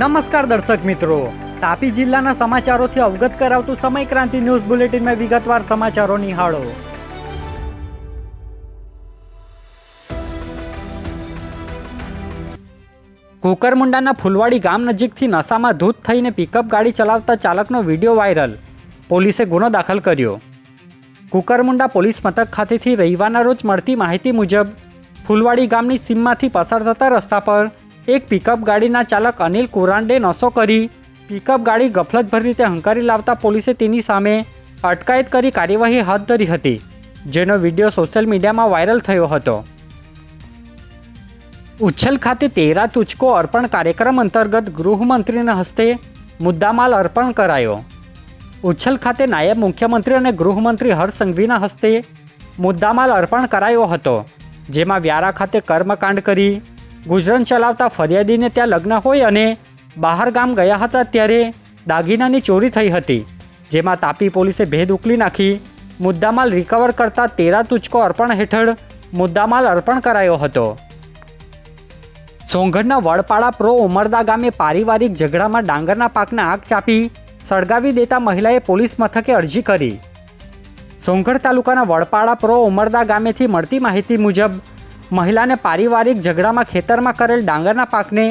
નમસ્કાર દર્શક મિત્રો. તાપી જિલ્લાના સમાચારોથી અવગત કરાવતું સમય ક્રાંતિ ન્યૂઝ બુલેટિનમાં વિગતવાર સમાચારો નિહાળો. કુકરમુંડાના ફુલવાડી ગામ નજીકથી નશામાં ધૂત થઈને પિકઅપ ગાડી ચલાવતા ચાલકનો વીડિયો વાયરલ. પોલીસે ગુનો દાખલ કર્યો. કુકરમુંડા પોલીસ મથક ખાતેથી રવિવારના રોજ મળતી માહિતી મુજબ, ફુલવાડી ગામની સીમમાંથી પસાર થતા રસ્તા પર એક પિકઅપ ગાડીના ચાલક અનિલ કુરાંડે નશો કરી. પિકઅપ ગાડી ગફલતભરી રીતે હંકારી લાવતા પોલીસે તેની સામે અટકાયત કરી કાર્યવાહી હાથ ધરી હતી, જેનો વીડિયો સોશિયલ મીડિયામાં વાયરલ થયો હતો. ઉચ્છલ ખાતે તેરા તુચકો અર્પણ કાર્યક્રમ અંતર્ગત ગૃહમંત્રીના હસ્તે મુદ્દામાલ અર્પણ કરાયો. ઉચ્છલ ખાતે નાયબ મુખ્યમંત્રી અને ગૃહમંત્રી હર્ષ સંઘવીના હસ્તે મુદ્દામાલ અર્પણ કરાયો હતો, જેમાં વ્યારા ખાતે કર્મકાંડ કરી ગુજરાન ચલાવતા ફરિયાદીને ત્યાં લગ્ન હોય અને બહાર ગામ ગયા હતા ત્યારે દાગીનાની ચોરી થઈ હતી, જેમાં તાપી પોલીસે ભેદ ઉકલી નાખી, મુદ્દામાલ રિકવર કરતા તેરા તુચકો અર્પણ હેઠળ મુદ્દામાલ અર્પણ કરાયો હતો. સોંગઢના વડપાડા પ્રો ઉમરદા ગામે પારિવારિક ઝઘડામાં ડાંગરના પાકને આગ ચાપી સળગાવી દેતા મહિલાએ પોલીસ મથકે અરજી કરી. સોંગઢ તાલુકાના વડપાડા પ્રો ઉમરદા ગામેથી મળતી માહિતી મુજબ મહિલાને પારિવારિક ઝઘડામાં ખેતરમાં કરેલ ડાંગરના પાકને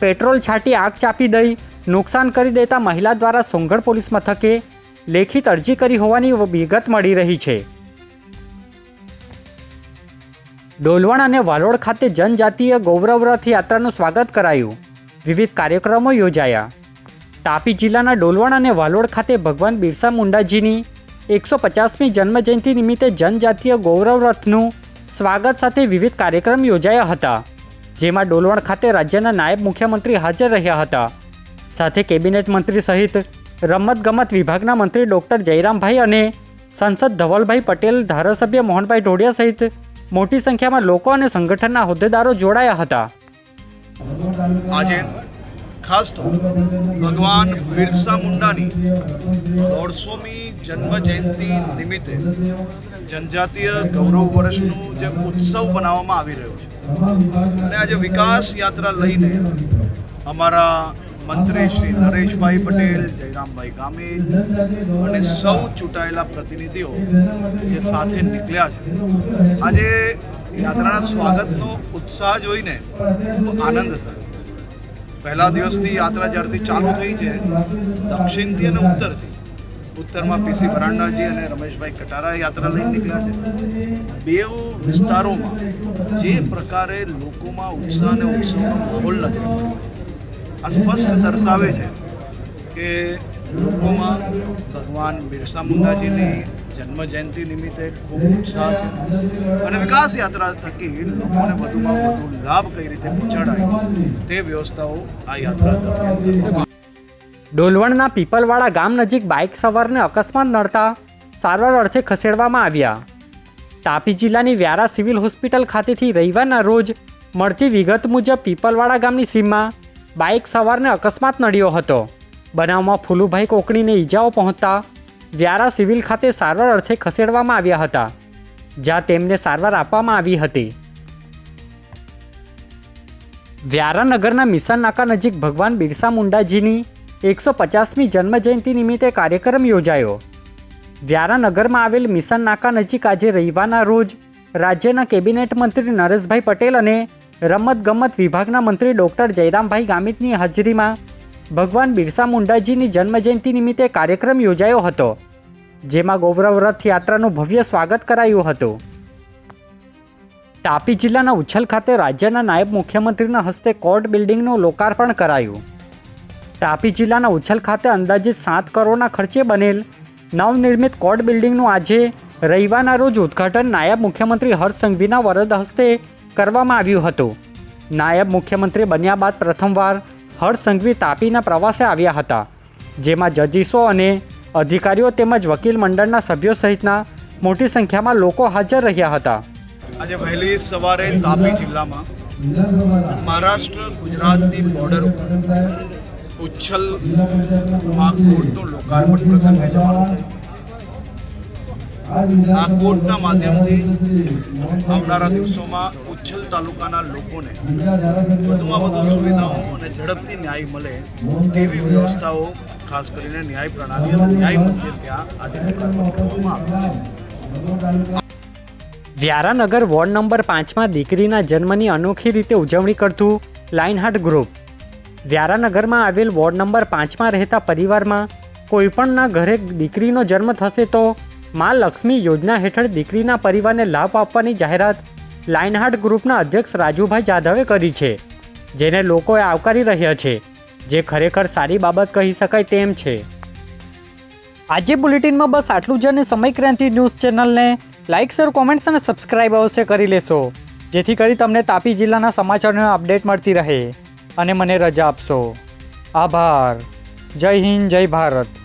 પેટ્રોલ છાંટી આગ ચાપી દઈ નુકસાન કરી દેતા મહિલા દ્વારા સોંગઢ પોલીસ મથકે લેખિત અરજી કરી હોવાની વિગત મળી રહી છે. ડોલવણ અને વાલોડ ખાતે જનજાતીય ગૌરવ રથ યાત્રાનું સ્વાગત કરાયું. વિવિધ કાર્યક્રમો યોજાયા. તાપી જિલ્લાના ડોલવણ અને વાલોડ ખાતે ભગવાન બિરસા મુંડાજીની એકસો પચાસમી જન્મજયંતિ નિમિત્તે જનજાતીય ગૌરવ રથનું સ્વાગત સાથે વિવિધ કાર્યક્રમ યોજાયા હતા, જેમાં ડોલવણ ખાતે રાજ્યના નાયબ મુખ્યમંત્રી હાજર રહ્યા હતા. સાથે કેબિનેટ મંત્રી સહિત રમતગમત વિભાગના મંત્રી ડૉક્ટર જયરામભાઈ અને સાંસદ ધવલભાઈ પટેલ, ધારાસભ્ય મોહનભાઈ ઢોડિયા સહિત મોટી સંખ્યામાં લોકો અને સંગઠનના હોદ્દેદારો જોડાયા હતા. આજે ખાસ તો ભગવાન બિરસા મુંડાની દોઢસોમી જન્મ જયંતિ નિમિત્તે જનજાતીય ગૌરવ વર્ષનું જે ઉત્સવ બનાવવામાં આવી રહ્યો છે. અને આજે વિકાસ યાત્રા લઈને અમારા મંત્રી શ્રી નરેશભાઈ પટેલ, જયરામભાઈ ગામી અને સૌ ચૂંટાયેલા પ્રતિનિધિઓ જે સાથે નીકળ્યા છે. આજે યાત્રાના સ્વાગતનો ઉત્સાહ જોઈને આનંદ થયો. પહેલા દિવસથી યાત્રા જ્યારથી ચાલુ થઈ છે, દક્ષિણથી અને ઉત્તરથી. ઉત્તરમાં પીસી ભરાંડાજી અને રમેશભાઈ કટારા યાત્રા લઈને નીકળ્યા છે. બે વિસ્તારોમાં જે પ્રકારે લોકોમાં ઉત્સાહ અને ઉત્સવનો માહોલ નથી આ સ્પષ્ટ દર્શાવે છે કે લોકોમાં ભગવાન બિરસા મુંડાજીની જન્મ જયંતિ નિમિત્તે ખૂબ ઉત્સાહ છે. અને વિકાસ યાત્રા થકી લોકોને વધુમાં વધુ લાભ કઈ રીતે પહોંચાડાય તે વ્યવસ્થાઓ આ યાત્રા ડોલવણના પીપલવાડા ગામ નજીક બાઇક સવારને અકસ્માત નડતા સારવાર અર્થે ખસેડવામાં આવ્યા. તાપી જિલ્લાની વ્યારા સિવિલ હોસ્પિટલ ખાતેથી રવિવારના રોજ મળતી વિગત મુજબ પીપલવાડા ગામની સીમમાં બાઇક સવારને અકસ્માત નડ્યો હતો. બનાવમાં ફુલુભાઈ કોકણીને ઈજાઓ પહોંચતા વ્યારા સિવિલ ખાતે સારવાર અર્થે ખસેડવામાં આવ્યા હતા, જ્યાં તેમને સારવાર આપવામાં આવી હતી. વ્યારા નગરના મિશન નાકા નજીક ભગવાન બિરસા મુંડાજીની એકસો પચાસમી જન્મજયંતિ નિમિત્તે કાર્યક્રમ યોજાયો. વ્યારા નગરમાં આવેલ મિશન નાકા નજીક આજે રવિવારના રોજ રાજ્યના કેબિનેટ મંત્રી નરેશભાઈ પટેલ અને રમતગમત વિભાગના મંત્રી ડૉક્ટર જયરામભાઈ ગામિતની હાજરીમાં ભગવાન બિરસા મુંડાજીની જન્મજયંતિ નિમિત્તે કાર્યક્રમ યોજાયો હતો, જેમાં ગૌરવ રથ યાત્રાનું ભવ્ય સ્વાગત કરાયું હતું. તાપી જિલ્લાના ઉચ્છલ ખાતે રાજ્યના નાયબ મુખ્યમંત્રીના હસ્તે કોર્ટ બિલ્ડિંગનું લોકાર્પણ કરાયું. તાપી જિલ્લાના ઉછલ ખાતે અંદાજિત સાત કરોડના ખર્ચે બનેલ નવનિર્મિત કોર્ટ બિલ્ડિંગનું આજે રવિવારના રોજ ઉદ્ઘાટન નાયબ મુખ્યમંત્રી હર્ષ સંઘવીના વરદ હસ્તે કરવામાં આવ્યું હતું. નાયબ મુખ્યમંત્રી બન્યા બાદ પ્રથમવાર હર્ષ તાપીના પ્રવાસે આવ્યા હતા, જેમાં જજીસો અને અધિકારીઓ તેમજ વકીલ મંડળના સભ્યો સહિતના મોટી સંખ્યામાં લોકો હાજર રહ્યા હતા. આજે વહેલી સવારે તાપી જિલ્લામાં મહારાષ્ટ્ર ગુજરાતની બોર્ડર ઉપર ઉચ્છલમાં લોકાર્પણ પ્રસંગે જવાનું થયું આ કોર્ટના માધ્યમથી આવનારા દિવસોમાં ઉચ્છલ તાલુકાના લોકોને વધુમાં વધુ સુવિધાઓ અને ઝડપથી ન્યાય મળે તેવી વ્યવસ્થાઓ ખાસ કરીને ન્યાય પ્રણાલી અને ન્યાય મંદિર ત્યાં આજે કરવામાં આવ્યું છે. વ્યારાનગર વોર્ડ નંબર પાંચમાં દીકરીના જન્મની અનોખી રીતે ઉજવણી કરતું લાઇનહાર્ટ ગ્રુપ. વ્યારાનગરમાં આવેલ વોર્ડ નંબર પાંચમાં રહેતા પરિવારમાં કોઈપણના ઘરે દીકરીનો જન્મ થશે તો મા લક્ષ્મી યોજના હેઠળ દીકરીના પરિવારને લાભ આપવાની જાહેરાત લાઇનહાર્ટ ગ્રુપના અધ્યક્ષ રાજુભાઈ જાધવે કરી છે, જેને લોકોએ આવકારી રહ્યા છે, જે ખરેખર સારી બાબત કહી શકાય તેમ છે. આજે બુલેટિનમાં બસ આટલું જ અને સમય ક્રાંતિ ન્યૂઝ ચેનલને લાઇક, શેર, કોમેન્ટ્સ અને સબસ્ક્રાઇબ અવશ્ય કરી લેશો, જેથી કરી તમને તાપી જિલ્લાના સમાચારનો અપડેટ મળતી રહે. અને મને રજા આપશો. આભાર. જય હિન્દ, જય ભારત.